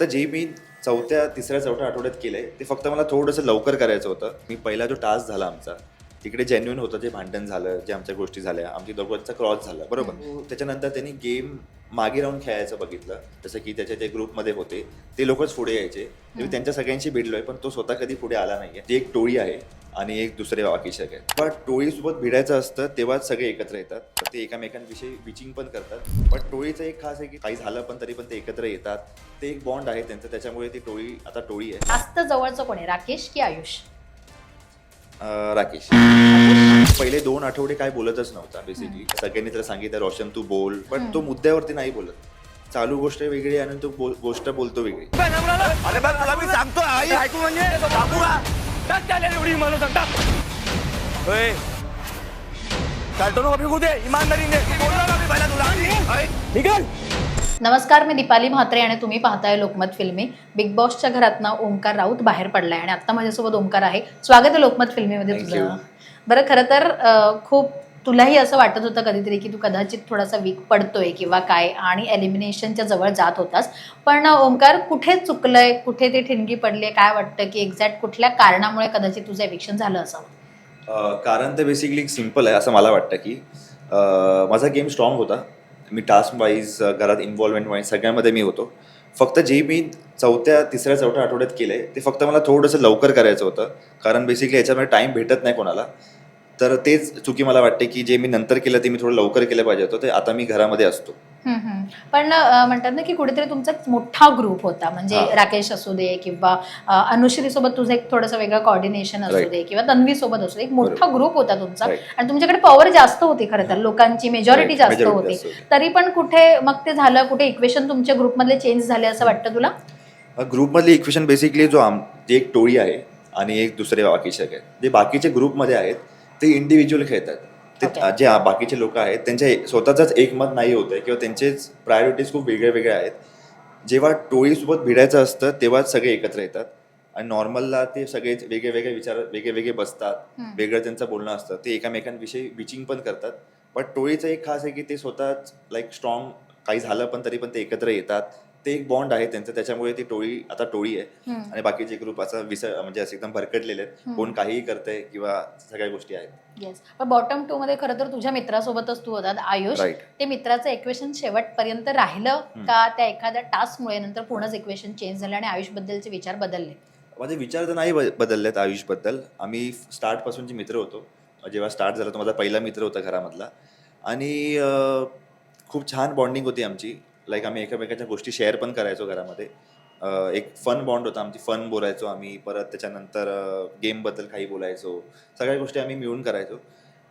तर जे मी चौथ्या तिसऱ्या चौथ्या आठवड्यात केलंय ते फक्त मला थोडंसं लवकर करायचं होतं. मी पहिला जो टास्क झाला आमचा तिकडे जेन्युन होतं जे भांडण झालं जे आमच्या गोष्टी झाल्या. आमची दोघांचा क्रॉस झाला. बरोबर. त्याच्यानंतर त्यांनी गेम मागे राहून खेळायचं बघितलं. जसं की त्याच्या ते ग्रुपमध्ये होते ते लोकच पुढे यायचे. मी त्यांच्या सगळ्यांशी भिडलोय पण तो स्वतः कधी पुढे आला नाहीये. ती एक टोळी आहे आणि एक दुसरे वाकिशक आहे पण टोळीसोबत भिडायचं असतं तेव्हाच सगळे एकत्र येतात. तर ते एकामेकांविषयी विचिंग पण करतात. पण टोळीचं एक खास आहे की काही झालं पण तरी पण ते एकत्र येतात. ते एक बॉन्ड आहे त्यांचं. त्याच्यामुळे ती टोळी आता टोळी आहे. जास्त जवळचं कोण आहे? राकेश की आयुष? अं, राकेश. पहिले दोन आठवडे काय बोलतच नव्हता बेसिकली सगळ्यांनी त्याला सांगितलं रोशन तू बोल. पण तो मुद्द्यावरती नाही बोलत. चालू गोष्ट वेगळी आणि तो गोष्ट बोलतो वेगळी. अरे बा तुला मी सांगतो आई. ऐकू म्हणजे? सांगू का होय. चालतो ना बाबी कुठे इमानदारीने. बोललो ना मी पहिला तुला. निघाल. नमस्कार मी दीपाली म्हात्रे आणि तुम्ही पाहताय लोकमत फिल्मी. बिग बॉसच्या घरातनं ओंकार राऊत बाहेर पडलाय आणि आता माझ्यासोबत ओंकार आहे. स्वागत आहे लोकमत फिल्मीमध्ये तुझं. बरं खरं तर खूप तुलाही असं वाटत होतं कधीतरी की तू कदाचित थोडासा वीक पडतोय किंवा काय आणि एलिमिनेशनच्या जवळ जात होतास. पण ओंकार कुठे चुकलंय? कुठे ते ठिणगी पडली काय वाटतं की एक्झॅक्ट कुठल्या कारणामुळे कदाचित तुझं एविक्शन झालं असावं? कारण ते बेसिकली सिंपल आहे असं मला वाटतं की माझा गेम स्ट्रॉंग होता. मी टास्क वाईज घरात इन्व्हॉल्वमेंट वाईज सगळ्यामध्ये मी होतो. फक्त जे मी चौथ्या तिसऱ्या चौथ्या आठवड्यात केलंय ते फक्त मला थोडंसं लवकर करायचं होतं. कारण बेसिकली याच्यामध्ये टाईम भेटत नाही कोणाला. तर तेच चुकी मला वाटते की जे मी नंतर केलं ते मी थोडं लवकर केलं पाहिजे होतं. ते आता मी घरामध्ये असतो. पण म्हणतात ना की कुठेतरी तुमचा मोठा ग्रुप होता म्हणजे. राकेश असू दे किंवा अनुश्री सोबत तुझं एक थोडंसं वेगळं कॉर्डिनेशन असू. दे किंवा तन्वी सोबत असू दे एक मोठा. ग्रुप होता तुमचा. आणि तुमच्याकडे पॉवर जास्त होती खरं तर लोकांची मेजॉरिटी. जास्त होती. तरी पण कुठे मग ते झालं कुठे इक्वेशन तुमच्या ग्रुपमधले चेंज झाले असं वाटतं तुला ग्रुपमधली इक्वेशन बेसिकली जो आम जे एक टोळी आहे आणि एक दुसरे आहेत जे बाकीचे ग्रुपमध्ये आहेत ते इंडिव्हिज्युअल खेळतात ते Okay. जे बाकीचे लोक आहेत त्यांचे स्वतःच एकमत नाही होतं किंवा त्यांचेच प्रायोरिटीज खूप वेगळे वेगळे आहेत. जेव्हा टोळीसोबत भिडायचं असतं तेव्हाच सगळे एकत्र येतात. आणि नॉर्मलला ते सगळे वेगळे वेगळे विचार वेगळे वेगळे बसतात. वेगळं त्यांचं बोलणं असतं. ते एकामेकांविषयी विचिंग पण करतात. पण टोळीचं एक खास आहे की ते स्वतःच लाईक स्ट्रॉंग काही झालं पण तरी पण ते एकत्र येतात. ते एक बॉन्ड आहे त्यांचं. त्याच्यामुळे ती टोळी आता टोळी आहे. आणि बाकीचे ग्रुप असं विस म्हणजे असे एकदम भरकटलेले आहेत. कोण काहीही करतंय किंवा सगळ्या गोष्टी आहेत. येस पण बॉटम टू मध्ये खरं तर तुझ्या मित्रासोबतच तू होता आयुष. ते मित्राचं इक्वेशन शेवटपर्यंत राहिलं का त्या एखाद्या टास्कमुळे नंतर पूर्णच इक्वेशन चेंज झालं आणि आयुष बद्दलचे विचार बदलले? माझे विचार तर नाही बदललेत आयुषबद्दल. आम्ही स्टार्टपासूनचे मित्र होतो जेव्हा स्टार्ट झाला तो माझा पहिला मित्र होता घरामधला. आणि खूप छान बॉन्डिंग होती आमची. लाईक आम्ही एकमेकाच्या गोष्टी शेअर पण करायचो घरामध्ये. एक फन बॉन्ड होता. आमची फन बोलायचो आम्ही. परत त्याच्यानंतर गेमबद्दल काही बोलायचो. सगळ्या गोष्टी आम्ही मिळून करायचो.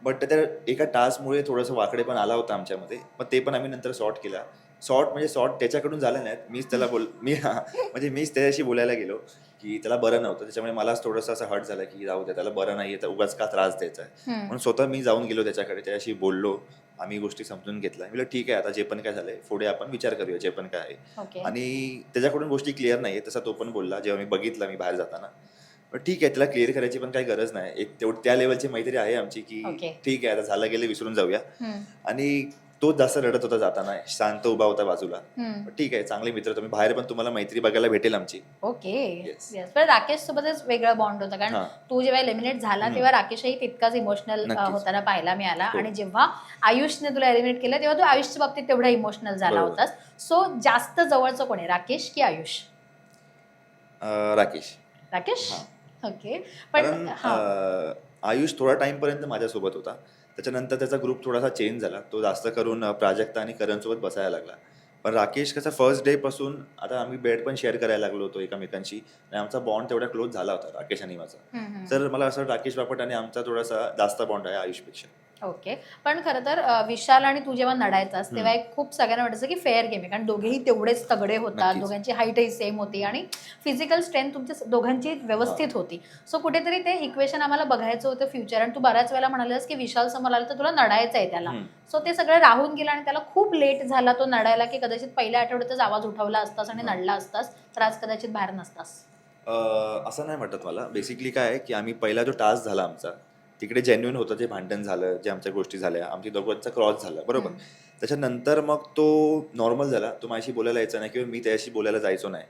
बट त्या एका टास्कमुळे थोडंसं वाकडे पण आला होता आमच्यामध्ये. पण ते पण आम्ही नंतर सॉर्ट केला. सॉर्ट म्हणजे सॉर्ट त्याच्याकडून झालं नाहीत मीच त्याला बोल मी म्हणजे मीच त्याच्याशी बोलायला गेलो की त्याला बरं नव्हतं. त्याच्यामुळे मलाच थोडंसं असं हर्ट झालं की जाऊ दे त्याला बरं नाही तर उगाच का त्रास द्यायचा आहे. म्हणून स्वतः मी जाऊन गेलो त्याच्याकडे. त्याच्याशी बोललो. आम्ही गोष्टी समजून घेतल्या. मी ठीक आहे आता जे पण काय झालंय पुढे आपण विचार करूया जे पण काय आहे. ओके. आणि त्याच्याकडून गोष्टी क्लिअर नाही तसा तो पण बोलला जेव्हा मी बघितला मी बाहेर जाताना. पण ठीक आहे त्याला क्लिअर करायची पण काही गरज नाही. एक तेवढ त्या लेवलची मैत्री आहे आमची की. ठीक आहे आता झालं गेलं विसरून जाऊया. हम्म. आणि तो जास्त रडत होता जाताना शांत उभा होता बाजूला हम्म. ठीक आहे चांगले मित्र तुम्ही बाहेर पण तुम्हाला मैत्री बघायला भेटेल आमची ओके Yes. येस पण राकेश सोबतच वेगळा बॉन्ड होता कारण हा. तू जेव्हा एलिमिनेट झाला हम्म. तेव्हा राकेशही तितकाच इमोशनल नक्कीच. होताना पाहायला मिळाला हो. आणि जेव्हा आयुषने तुला एलिमिनेट केलं तेव्हा तू आयुषच्या बाबतीत तेवढा इमोशनल झाला बरोबर. होतास सो जास्त जवळचं कोण आहे राकेश की आयुष अं, राकेश राकेश. ओके पण कारण हा अं, आयुष थोडा टाइम पर्यंत माझ्यासोबत होता त्याच्यानंतर त्याचा ग्रुप थोडासा चेंज झाला. तो जास्त करून प्राजक्ता आणि करणसोबत बसायला लागला. पण राकेश कसा फर्स्ट डे पासून आता आम्ही बेड पण शेअर करायला लागलो होतो एकमेकांशी. आणि आमचा बॉन्ड तेवढा क्लोज झाला होता राकेश आणि माझा. तर मला असं राकेश बापट आणि आमचा थोडासा जास्त बॉन्ड आहे आयुषपेक्षा. ओके. पण खरं तर विशाल आणि तू जेव्हा लढायचास तेव्हा. एक खूप सगळ्यांना वाटायचं की फेअर गेम आहे. कारण दोघेही तेवढेच तगडे होतात. दोघांची हाईटही सेम होती आणि फिजिकल स्ट्रेंथ तुमची स- दोघांची व्यवस्थित होती. सो कुठेतरी ते इक्वेशन आम्हाला बघायचं होतं फ्युचर आणि तू बऱ्याच वेळेला म्हणालास की विशाल समोर आला तर तुला नडायचं आहे त्याला. सो ते सगळं राहून गेलं आणि त्याला खूप लेट झाला तो नडायला की कदाचित पहिल्या आठवड्यातच आवाज उठवला असतास आणि हा. नडला असतास तर आज कदाचित बाहेर नसतास. असं नाही वाटत मला. बेसिकली काय आहे की आम्ही पहिला जो टास्क झाला आमचा तिकडे जेन्युन होतं जे भांडण झालं जे आमच्या गोष्टी झाल्या आमची दोघांचा क्रॉस झाला बरोबर? त्याच्यानंतर मग तो नॉर्मल झाला तो माझ्याशी बोलायला यायचा नाही किंवा मी त्याच्याशी बोलायला जायचो नाही.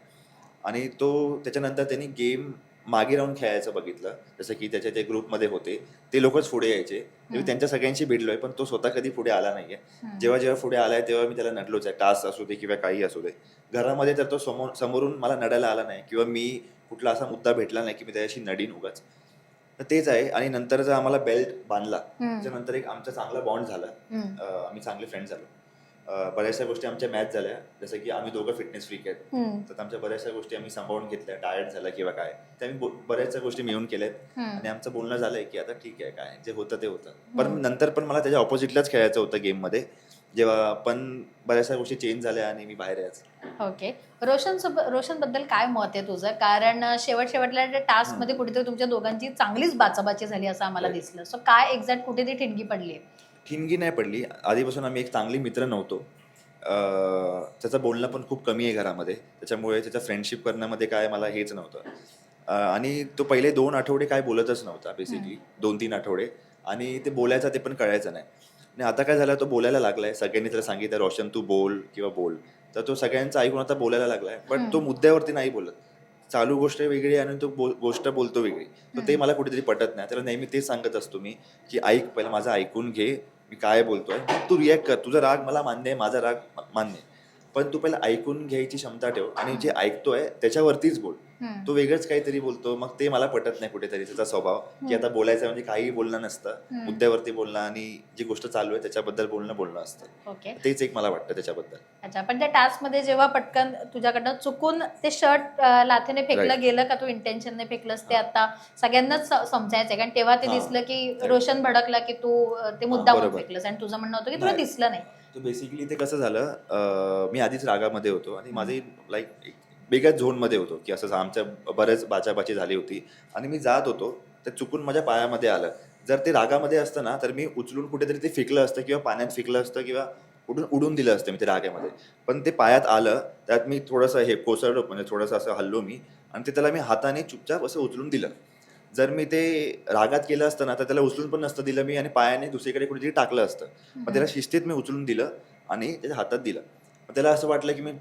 आणि तो त्याच्यानंतर त्यांनी गेम मागे राहून खेळायचं बघितलं जसं की त्याच्या जे ग्रुपमध्ये होते ते लोकच पुढे यायचे. मी. त्यांच्या सगळ्यांशी भिडलोय पण तो स्वतः कधी पुढे आला नाहीये. जेव्हा जेव्हा पुढे आलाय तेव्हा मी त्याला नडलोच आहे. टास्क असू दे किंवा काही असू दे. घरामध्ये तर तो समोर समोरून मला नडायला आला नाही किंवा मी कुठला असा मुद्दा भेटला नाही की मी त्याच्याशी नडीन उगाच. तर तेच आहे. आणि नंतर जर आम्हाला बेल्ट बांधला. त्याच्यानंतर एक आमचा चांगला बॉन्ड झाला. अं, आम्ही चांगले फ्रेंड झालो. अं, बऱ्याचशा गोष्टी आमच्या मॅच झाल्या. जसं की आम्ही दोघं फिटनेस फ्रीक आहेत. हम्म. तर आमच्या बऱ्याचशा गोष्टी आम्ही सांभाळून घेतल्या. डाएट झाला किंवा काय. ते आम्ही बो- बऱ्याचशा गोष्टी मिळून केल्यात. हम्म. आणि आमचं बोलणं झालंय की आता ठीक आहे काय? जे होतं ते होतं. पण नंतर पण मला त्याच्या ऑपोजिटलाच खेळायचं होतं गेममध्ये जेव्हा पण बऱ्याचशा गोष्टी चेंज झाल्या आणि मी बाहेर यायचं. ओके रोशन सोब- रोशनबद्दल काय मत आहे तुझं? कारण शेवट शेवटल्या टास्कमध्ये कुठेतरी तुमच्या दोघांची चांगलीच बाचाबाची झाली असं आम्हाला. दिसलं. सो काय एक्झॅक्ट कुठे ती ठिणगी पडली ठिणगी नाही पडली. आधीपासून आम्ही एक चांगली मित्र नव्हतो. त्याचं बोलणं पण खूप कमी आहे घरामध्ये. त्याच्यामुळे त्याचं फ्रेंडशिप करण्यामध्ये काय मला हेच नव्हतं. आणि तो पहिले दोन आठवडे काय बोलतच नव्हता बेसिकली दोन तीन आठवडे. आणि ते बोलायचं ते पण कळायचं नाही. आणि आता काय झालं तो बोलायला लागलाय. सगळ्यांनी त्याला सांगितलं रोशन तू बोल किंवा बोल. तर तो सगळ्यांचं ऐकून आता बोलायला लागलाय. पण तो मुद्द्यावरती नाही बोलत. चालू गोष्ट वेगळी आहे आणि तो बोल गोष्ट बोलतो वेगळी. तर ते मला कुठेतरी पटत नाही. त्याला नेहमी तेच सांगत असतो मी की ऐक पहिलं माझं ऐकून घे. मी काय बोलतोय? तू रिॲक्ट कर. तुझा राग मला मान्य आहे माझा राग मान्य आहे. पण तू पहिलं ऐकून घ्यायची क्षमता ठेव आणि जे ऐकतोय त्याच्यावरतीच बोल. तो वेगळंच काहीतरी बोलतो मग ते मला पटत नाही कुठेतरी त्याचा स्वभाव की आता बोलायचं म्हणजे काही बोलणं नसतं. मुद्द्यावरती बोलणं आणि जी गोष्ट चालू आहे त्याच्याबद्दल बोलणं बोलणं असतं तेच एक मला वाटतं त्याच्याबद्दल अच्छा पण त्या टास्कमध्ये जेव्हा पटकन तुझ्याकडनं चुकून ते शर्ट लाथेने फेकलं. गेलं का तू इंटेन्शनने फेकलंस ते आता सगळ्यांनाच समजायचंय कारण तेव्हा ते. दिसलं की. रोशन भडकला की तू ते मुद्दा. फेकलंस आणि तुझं म्हणणं होतं की तुला. दिसलं नाही तर बेसिकली ते कसं झालं मी आधीच रागामध्ये होतो आणि माझी लाईक एक वेगळ्याच झोनमध्ये होतो की असं आमच्या बऱ्याच बाचाबाची झाली होती आणि मी जात होतो ते चुकून माझ्या पायामध्ये आलं. जर ते रागामध्ये असतं ना तर मी उचलून कुठेतरी ते फेकलं असतं किंवा पाण्यात फेकलं असतं किंवा उडून उडून दिलं असतं मी ते रागामध्ये. पण ते पायात आलं त्यात मी थोडंसं हे कोसळलो म्हणजे थोडंसं असं हल्लो मी आणि ते त्याला मी हाताने चुपचाप असं उचलून दिलं. जर मी ते रागात केलं असतं ना तर त्याला उचलून पण नसतं दिलं मी आणि पायाने दुसरीकडे कुठेतरी टाकलं असतं. मग त्याला शिस्तीत मी उचलून दिलं आणि त्याच्या हातात दिलं. त्याला असं वाटलं की मी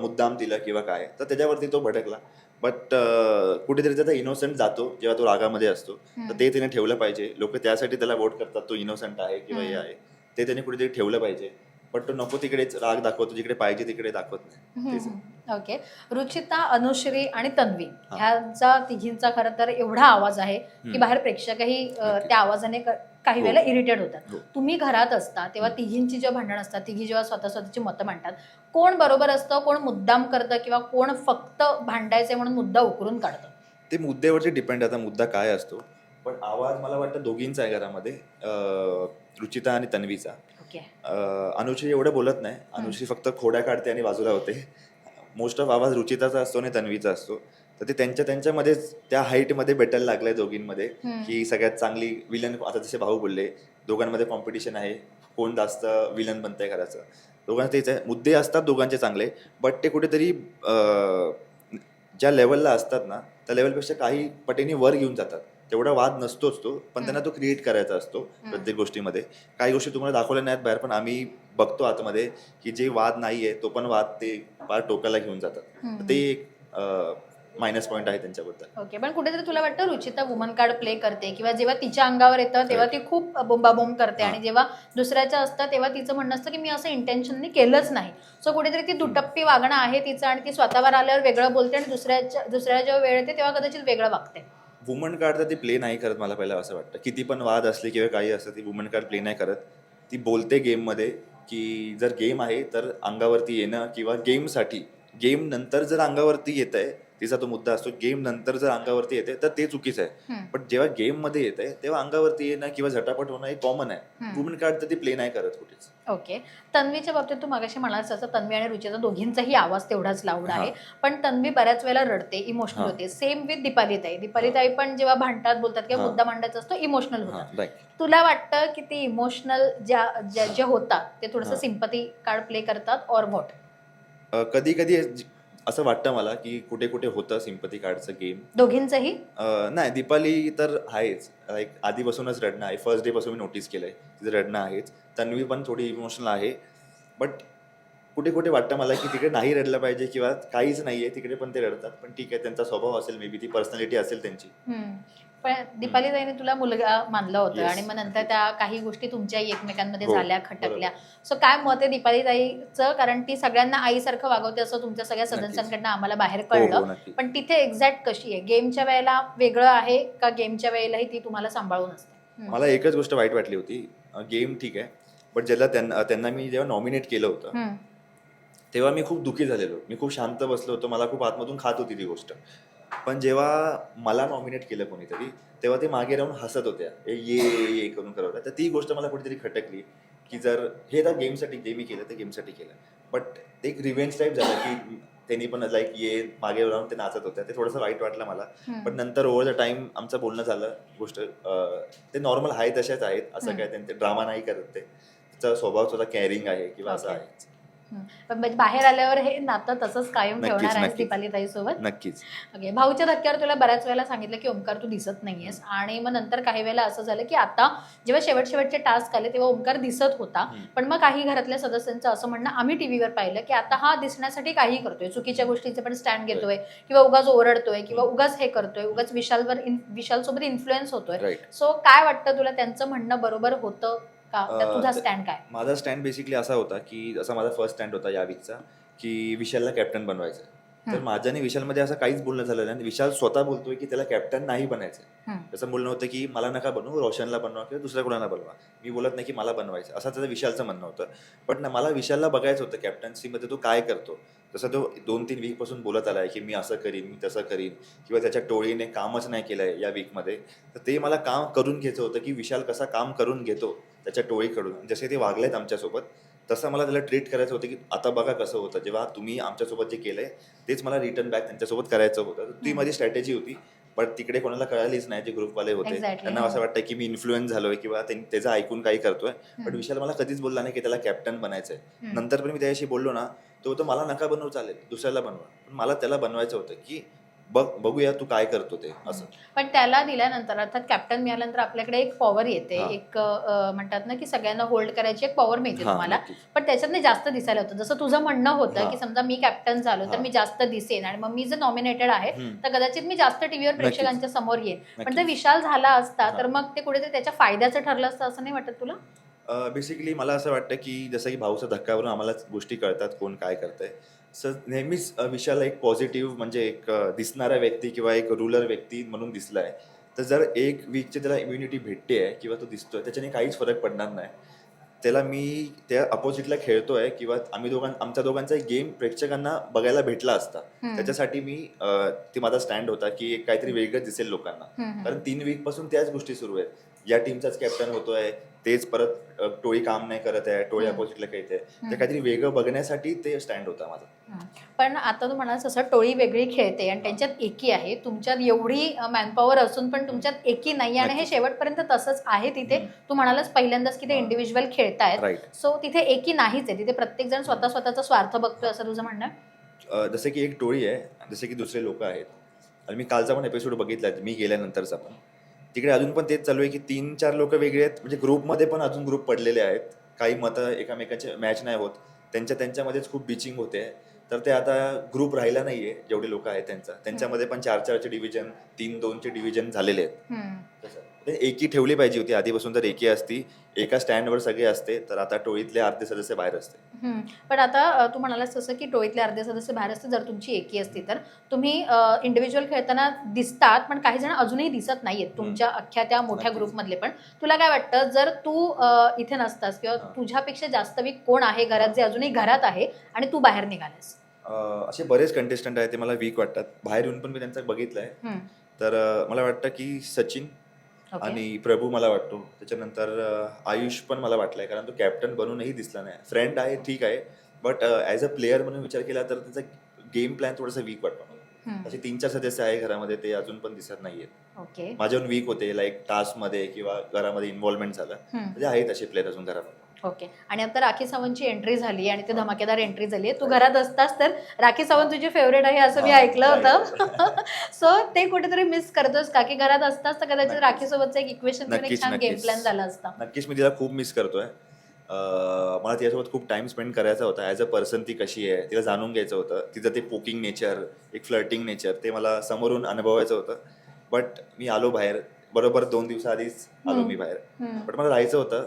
मुद्दाम दिलं किंवा काय? तर त्याच्यावरती तो भटकला बट कुठेतरी त्याचा इनोसंट जातो जेव्हा तो रागामध्ये असतो. तर ते त्याने ठेवलं पाहिजे. लोक त्यासाठी त्याला वोट करतात तो इनोसंट आहे किंवा हे. आहे. ते त्याने कुठेतरी ठेवलं पाहिजे. पण तो नको तिकडेच राग दाखवतो जिकडे पाहिजे तिकडे दाखवत नाही तेच आहे. ओके रुचिता अनुश्री आणि तन्वी हा. ह्यांचा तिघींचा खरं तर एवढा आवाज आहे की हम्म. बाहेर प्रेक्षकही अं, नक्की. त्या आवाजाने क- काही हो. वेळेला इरिटेट होतात हो. तुम्ही घरात असता तेव्हा तिघींची जेव्हा भांडण असतात तिघी जेव्हा स्वतः स्वतःची मतं मांडतात कोण बरोबर असतं कोण मुद्दाम करतं किंवा कोण फक्त भांडायचे म्हणून मुद्दा उकरून काढतं ते मुद्द्यावरती डिपेंड आता मुद्दा काय असतो पण आवाज मला वाटतं दोघींचा आहे घरामध्ये. अं, रुचिता आणि तन्वीचा. ओके. अं, अनुश्री एवढं बोलत नाही. अनुश्री फक्त खोड्या काढते आणि बाजूला होते. मोस्ट ऑफ आवाज रुचिताचा असतो आणि तन्वीचा असतो. तर ते त्यांच्या त्यांच्यामध्येच त्या हाईटमध्ये भेटायला लागलंय दोघींमध्ये. की सगळ्यात चांगली विलन आता जसे भाऊ बोलले दोघांमध्ये कॉम्पिटिशन आहे. कोण जास्त विलन बनतंय घराचं? दोघांचं तेच आहे. मुद्दे असतात दोघांचे चांगले बट ते कुठेतरी अं, ज्या लेवलला असतात ना त्या लेवलपेक्षा काही पटीने वर घेऊन जातात. तेवढा वाद नसतोच तो पण त्यांना तो क्रिएट करायचा असतो प्रत्येक गोष्टीमध्ये. काही गोष्टी तुम्हाला दाखवल्या नाहीत बाहेर पण आम्ही बघतो आतमध्ये की जे वाद नाहीये तो पण वाद ते फार टोकाला घेऊन जातात. तर ते एक मायनस पॉईंट आहे त्यांच्याबद्दल. ओके पण कुठेतरी तुला वाटतं रुचिता वुमन कार्ड प्ले करते किंवा जेव्हा तिच्या अंगावर येतं तेव्हा ती खूप बोंबाबोंब करते. आणि जेव्हा दुसऱ्याच्या असतं तेव्हा तिचं म्हणणं असतं की मी असं इंटेन्शननी केलंच नाही. सो कुठेतरी ती दुटप्पी वागणं आहे तिचं आणि ती स्वतःवर आल्यावर वेगळं बोलते आणि दुसऱ्याच्या दुसऱ्या जेव्हा वेळ येते तेव्हा कदाचित वेगळं वागते. वुमन कार्ड तर ती प्ले नाही करत मला पहिला असं वाटतं. किती पण वाद असले किंवा काही असं ती वुमन कार्ड प्ले नाही करत. ती बोलते गेममध्ये की जर गेम आहे तर अंगावरती येणं किंवा गेमसाठी गेम नंतर जर अंगावरती येत आहे तिचा तो मुद्दा असतो गेम नंतर जर अंगावरती येते तर ते चुकीचं आहे. पण जेव्हा गेममध्ये येत तेव्हा अंगावरती येणं किंवा झटापट होणं हे कॉमन आहे. वुमन कार्ड तर ती प्ले नाही करत कुठेच. ओके तन्वीच्या बाबतीत तू मागाशी म्हणालास तसं तन्वी आणि रुचिता दोघींचाही आवाज तेवढाच लाऊड आहे. पण तन्वी बऱ्याच वेळेला रडते इमोशनल. होते. सेम विथ दीपालीताई. दीपालीताई पण जेव्हा भांडतात बोलतात किंवा. मुद्दा मांडायचा असतो इमोशनल हा. होतात राईट तुला वाटतं की ते इमोशनल ज्या ज्या जे होतात ते थोडंसं. सिम्पथी कार्ड प्ले करतात ऑर व्हॉट कधी कधी असं वाटतं मला की कुठे कुठे होतं सिम्पती कार्डचं गेम. दोघींचंही? नाही दीपाली तर आहेच. लाईक आधीपासूनच रडणं आहे. फर्स्ट डे पासून मी नोटीस केलंय तिचं रडणं आहेच. तन्वी पण थोडी इमोशनल आहे. बट कुठे कुठे वाटतं मला की तिकडे नाही रडलं पाहिजे किंवा काहीच नाहीये तिकडे पण ते रडतात. पण ठीक आहे त्यांचा स्वभाव असेल मे बी ती पर्सनॅलिटी असेल त्यांची. पण दीपाली ताईने तुला मुलगा मानलं होतं Yes. आणि मग नंतर त्या काही गोष्टी तुमच्याही एकमेकांमध्ये हो, झाल्या खटकल्या. सो काय मत आहे दीपाली ताईचं? कारण ती सगळ्यांना आईसारखं वागवते असं तुमच्या सगळ्या नक्कीच. सदस्यांकडनं आम्हाला बाहेर हो हो कळलं. नक्की. पण तिथे एक्झॅक्ट कशी आहे? गेमच्या वेळेला वेगळं आहे का गेमच्या वेळेलाही ती तुम्हाला सांभाळून असते? हम्म. मला एकच गोष्ट वाईट वाटली होती. गेम ठीक आहे बट ज्याला त्यांना त्यांना मी जेव्हा नॉमिनेट केलं होतं हम्म. तेव्हा मी खूप दुःखी झालेलो. मी खूप शांत बसलो होतो. मला खूप आतमधून खात होती ती गोष्ट. पण जेव्हा मला नॉमिनेट केलं कोणीतरी तेव्हा ते मागे राहून हसत होत्या ए, ये ये करून करत होत्या तर ती गोष्ट मला कुठेतरी खटकली की जर हे तर गेमसाठी जे मी केलं ते गेमसाठी केलं बट एक रिव्हेंज टाईप झालं की त्यांनी पण लाईक ये मागे राहून ते नाचत होत्या ते थोडंसं वाईट वाटलं मला. पण नंतर ओव्हर द टाइम आमचं बोलणं झालं गोष्ट अं, ते नॉर्मल आहे तशाच आहेत असं. काय त्यांचे ड्रामा नाही करत ते त्याचा स्वभाव स्वतः कॅरिंग आहे किंवा असं. आहे. पण म्हणजे बाहेर आल्यावर हे नातं तसंच कायम ठेवणार आहे. दीपाली ताई सोबत नक्कीच. ओके भाऊच्या धक्क्यावर तुला बऱ्याच वेळेला सांगितलं की ओंकार तू दिसत नाहीयेस. आणि मग नंतर काही वेळेला असं झालं की आता जेव्हा शेवट शेवटचे टास्क आले तेव्हा ओंकार दिसत होता. पण मग काही घरातल्या सदस्यांचं असं म्हणणं आम्ही टीव्हीवर पाहिलं की आता हा दिसण्यासाठी काही करतोय. चुकीच्या गोष्टीचे पण स्टँड घेतोय किंवा उगाच ओरडतोय किंवा. उगाच हे करतोय उगाच विशालवर विशाल सोबत इन्फ्लुएन्स होतोय. सो काय वाटतं तुला त्यांचं म्हणणं बरोबर होतं? का? त्यात अं, तुझा स्टँड काय? माझा स्टँड बेसिकली असा होता की असा माझा फर्स्ट स्टँड होता या वीकचा की विशालला कॅप्टन बनवायचं तर हम्म. माझ्याने विशालमध्ये असं काहीच बोलणं झालं नाही. आणि विशाल स्वतः बोलतोय की त्याला कॅप्टन नाही बनायचं. त्याचं बोलणं होतं की मला नका बनवू रोशनला बनवा किंवा दुसऱ्या कोणाला बनवा. मी बोलत नाही की मला बनवायचं. असं त्याचं विशालचं म्हणणं होतं. पण मला विशालला बघायचं होतं कॅप्टन्सीमध्ये तो काय करतो. जसं तो दोन तीन वीकपासून बोलत आलाय की मी असं करीन मी तसं करीन किंवा त्याच्या टोळीने कामच नाही केलंय या वीकमध्ये तर ते मला काम करून घ्यायचं होतं की विशाल कसा काम करून घेतो त्याच्या टोळीकडून. जसे ते वागलेत आमच्यासोबत तसं मला त्याला ट्रीट करायचं होतं की आता बघा कसं होतं जेव्हा तुम्ही आमच्यासोबत जे केलंय तेच मला रिटर्न बॅक त्यांच्यासोबत करायचं होतं ती. माझी स्ट्रॅटेजी होती बट तिकडे कोणाला कळालीच नाही जे ग्रुपवाले होते Exactly. त्यांना असं वाटतं की मी इन्फ्लुएन्स झालोय किंवा त्यां- त्याचं ऐकून काही करतोय बट हम्म. विशाल मला कधीच बोलला नाही की त्याला कॅप्टन बनायचंय. नंतर पण मी त्याच्याशी बोललो ना तो तो मला नका बनवू चालेल दुसऱ्याला बनवा पण मला त्याला बनवायचं होतं की बघ बघूया तू काय करतो ते असं पण त्याला दिल्यानंतर अर्थात कॅप्टन मिळाल्यानंतर आपल्याकडे एक पॉवर येते. एक म्हणतात ना की सगळ्यांना होल्ड करायची एक पॉवर मिळते तुम्हाला. पण त्याच्यात नाही जास्त दिसायला होतं जसं तुझं म्हणणं होतं. की समजा मी कॅप्टन झालो तर. मी जास्त दिसेन आणि मग मी जर नॉमिनेटेड आहे. तर कदाचित मी जास्त टीव्हीवर. प्रेक्षकांच्या समोर येईन पण. जर विशाल झाला असता. तर मग ते कुठेतरी त्याच्या फायद्याचं ठरलं असतं असं नाही वाटत तुला बेसिकली मला असं वाटतं की जसं की भाऊचा धक्कावरून आम्हाला गोष्टी कळतात कोण काय करतंय सर नेहमीच अ, विशाल एक पॉझिटिव्ह म्हणजे एक अ, दिसणारा व्यक्ती किंवा एक रुलर व्यक्ती म्हणून दिसलाय तर जर एक वीकची त्याला इम्युनिटी भेटते आहे किंवा तो दिसतोय त्याच्याने काहीच फरक पडणार नाही त्याला मी त्या अपोजिटला खेळतोय किंवा आम्ही दोघां आमच्या दोघांचा गेम प्रेक्षकांना बघायला भेटला असता हम्म. त्याच्यासाठी मी अ, ते माझा स्टँड होता की एक काहीतरी वेगळं दिसेल लोकांना हम्म. कारण तीन वीकपासून त्याच गोष्टी सुरू आहेत या टीमचाच कॅप्टन होतोय तेच परत अ, टोळी काम नाही करत आहे टोळी. अपोजिटला खेळते. ते काहीतरी वेगळं बघण्यासाठी ते स्टँड होता माझा. पण आता तू म्हणाल तसं टोळी वेगळी खेळते आणि त्यांच्यात एकी आहे. तुमच्यात एवढी मॅनपॉवर असून पण तुमच्यात एकी नाही आणि हे नक्कीच. शेवटपर्यंत तसंच आहे तिथे. तू म्हणालास पहिल्यांदाच की ते. इंडिव्हिज्युअल खेळतायत. राईट सो तिथे एकी नाहीच आहे. तिथे प्रत्येक जण स्वतः स्वतःचा स्वार्थ बघतोय असं तुझं म्हणणं? आहे? जसं की एक टोळी आहे जसे की दुसरे लोक आहेत. आणि मी कालचा पण एपिसोड बघितला मी गेल्यानंतरचा पण. तिकडे अजून पण तेच चालू आहे की तीन चार लोक वेगळे आहेत. म्हणजे ग्रुपमध्ये पण अजून ग्रुप पडलेले आहेत. काही मतं एकामेकाचे मॅच नाही होत. त्यांच्या त्यांच्यामध्येच खूप बिचिंग होते. तर ते आता ग्रुप राहिला नाहीये जेवढे लोक आहेत त्यांचा. त्यांच्यामध्ये पण चार चारचे डिव्हिजन तीन दोनचे डिव्हिजन झालेले आहेत. एकी ठेवली पाहिजे होती आधीपासून जर एकी असती एका स्टँडवर सगळे असते तर आता टोळीतले अर्धे सदस्य बाहेर असते हम्म. पण आता तू म्हणालास तसं की टोळीतले अर्धे सदस्य बाहेर असते जर तुमची एकी असती तर तुम्ही इंडिव्हिज्युअल खेळताना दिसतात पण काही जण अजूनही दिसत नाहीयेत तुमच्या अख्ख्या त्या मोठ्या नक्कीच. ग्रुपमधले पण तुला काय वाटतं जर तू अ, इथे नसतास किंवा हा. तुझ्यापेक्षा जास्त वीक कोण आहे घरात जे अजूनही घरात आहे आणि तू बाहेर निघालास अं, असे बरेच कंटेस्टंट आहेत ते मला वीक वाटतात बाहेर येऊन पण मी त्यांचं बघितलंय हम्म. तर अं, मला वाटतं की सचिन. आणि प्रभू मला वाटतो त्याच्यानंतर आयुष पण मला वाटलाय कारण तो कॅप्टन बनूनही दिसला नाही. फ्रेंड आहे ठीक आहे बट ॲज अ प्लेअर म्हणून विचार केला तर त्याचा गेम प्लॅन थोडासा वीक वाटतो. असे तीन चार सदस्य आहे घरामध्ये ते अजून पण दिसत नाहीयेत. ओके माझ्याहून वीक होते लाईक टास्कमध्ये किंवा घरामध्ये इन्व्हॉल्वमेंट झालं. म्हणजे आहेत असे प्लेअर अजून घरामध्ये. ओके आणि आता राखी सावंतची एंट्री झाली आणि ते धमाकेदार एंट्री झाली तू घरात असतास तर राखी सावंत तुझी फेवरेट आहे असं मी ऐकलं होतं. सो ते कुठेतरी मिस करतोस का की घरात असतास तर कदाचित. राखी सोबतचं एक इक्वेशन छान गेम. प्लॅन झाला असता नक्कीच मी तिला खूप मिस करतोय मला तिच्यासोबत खूप टाइम स्पेंड करायचा होता ॲज अ पर्सन ती कशी आहे तिला जाणून घ्यायचं होतं तिचं ते पोकिंग नेचर एक फ्लर्टिंग नेचर ते मला समोरून अनुभवायचं होतं बट मी आलो बाहेर बरोबर दोन दिवसाआधीच आलो. मी बाहेर. बट मला जायचं होतं.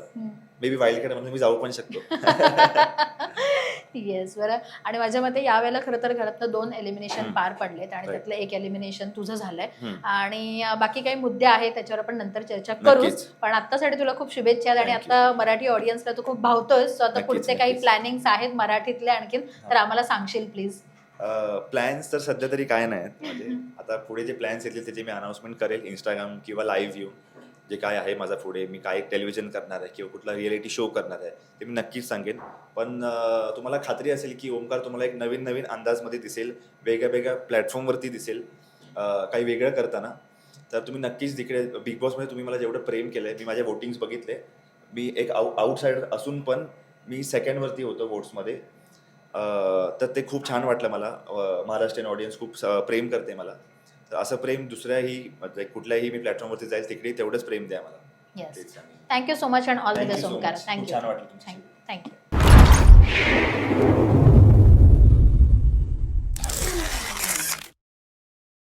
मे बी वाईल्ड कार्ड म्हणून मी जाऊ पण शकतो येस बरं आणि माझ्या मते यावेळेला खरं तर घरातनं दोन एलिमिनेशन. पार पडलेत आणि. त्यातलं एक एलिमिनेशन तुझं झालंय. आणि बाकी काही मुद्दे आहेत त्याच्यावर आपण नंतर चर्चा करूच. पण आत्तासाठी तुला खूप शुभेच्छा आहेत आणि. आता मराठी ऑडियन्सला तू खूप भावतोयस आता पुढचे काही. प्लॅनिंग आहेत मराठीतले आणखीन तर. आम्हाला सांगशील प्लीज प्लॅन्स तर सध्या तरी काय नाहीत माझे आता पुढे जे प्लॅन्स येतील त्याची मी अनाउन्समेंट करेल इंस्टाग्राम किंवा लाईव्ह येऊन जे काय आहे माझा पुढे मी काय टेलिव्हिजन करणार आहे किंवा कुठला रियालिटी शो करणार आहे ते मी नक्कीच सांगेन. पण तुम्हाला खात्री असेल की ओमकार तुम्हाला एक नवीन नवीन अंदाजमध्ये दिसेल वेगळ्या वेगळ्या प्लॅटफॉर्मवरती दिसेल काही वेगळं करताना. तर तुम्ही नक्कीच तिकडे बिग बॉसमध्ये तुम्ही मला जेवढं प्रेम केलं आहे मी माझ्या वोटिंग्स बघितले. मी एक आउ आउटसाइडर असून पण मी सेकंडवरती होतो वोट्समध्ये तर ते खूप छान वाटलं मला. महाराष्ट्रीयन ऑडियन्स खूप स- प्रेम करते मला. तर असं प्रेम दुसऱ्याही म्हणजे कुठल्याही मी प्लॅटफॉर्मवरती जाईल तिकडे तेवढंच प्रेम द्या मला. Thank you so much and all the thank you. Thank you